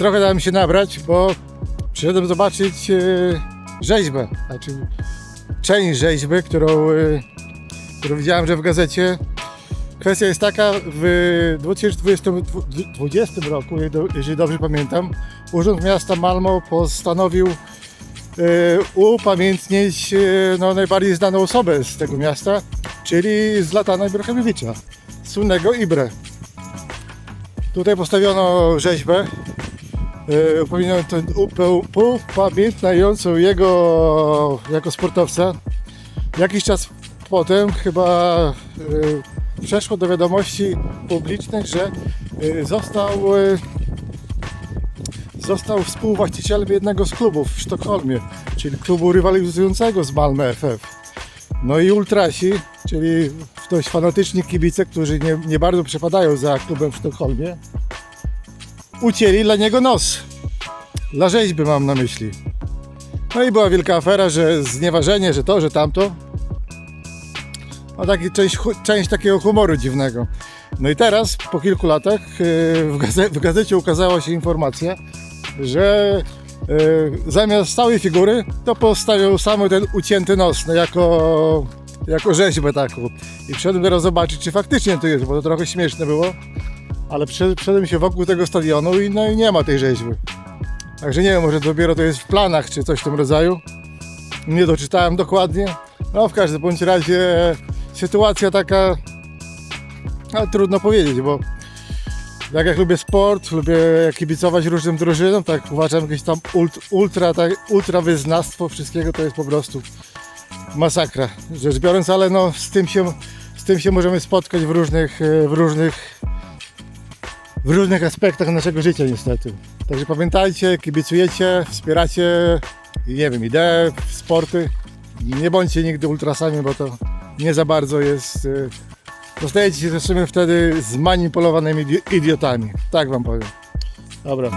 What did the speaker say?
trochę dałem się nabrać, bo przyszedłem zobaczyć e, rzeźbę, znaczy część rzeźby, którą, e, którą widziałem, że w gazecie. Kwestia jest taka, w 2020 roku, jeżeli dobrze pamiętam, Urząd Miasta Malmo postanowił e, upamiętnić no, najbardziej znaną osobę z tego miasta, czyli Zlatana Ibrahimowicza, słynnego Ibre. Tutaj postawiono rzeźbę e, upamiętniającą- upe- upamiętniającą jego jako sportowca. Jakiś czas potem chyba e, przeszło do wiadomości publicznych, że e, został e, został współwłaścicielem jednego z klubów w Sztokholmie, czyli klubu rywalizującego z Malmö FF. No i ultrasi, czyli dość fanatyczni kibice, którzy nie, nie bardzo przepadają za klubem w Sztokholmie, ucięli dla niego nos. Dla rzeźby mam na myśli. No i była wielka afera, że znieważenie, że to, że tamto. No taki część, część takiego humoru dziwnego. No i teraz, po kilku latach, yy, w, gaze- w gazecie ukazała się informacja, że yy, zamiast stałej figury, to postawił sam ten ucięty nos, no jako, jako rzeźbę taką. I przyszedłem teraz zobaczyć, czy faktycznie to jest, bo to trochę śmieszne było. Ale przed- się wokół tego stadionu i, no, i nie ma tej rzeźby. Także nie wiem, może dopiero to jest w planach, czy coś w tym rodzaju. Nie doczytałem dokładnie. No w każdym bądź razie sytuacja taka, no, trudno powiedzieć, bo tak jak lubię sport, lubię kibicować różnym drużynom, tak uważam jakieś tam ult, ultra, tak, ultra wyznawstwo wszystkiego to jest po prostu masakra, rzecz biorąc, ale no z tym się, z tym się możemy spotkać w różnych, e, w różnych w różnych aspektach naszego życia niestety. Także pamiętajcie, kibicujecie, wspieracie, nie wiem, idee, sporty. Nie bądźcie nigdy ultrasami, bo to nie za bardzo jest... y, Zostajecie się sobą wtedy zmanipulowanymi idi- idiotami. Tak wam powiem. Dobra.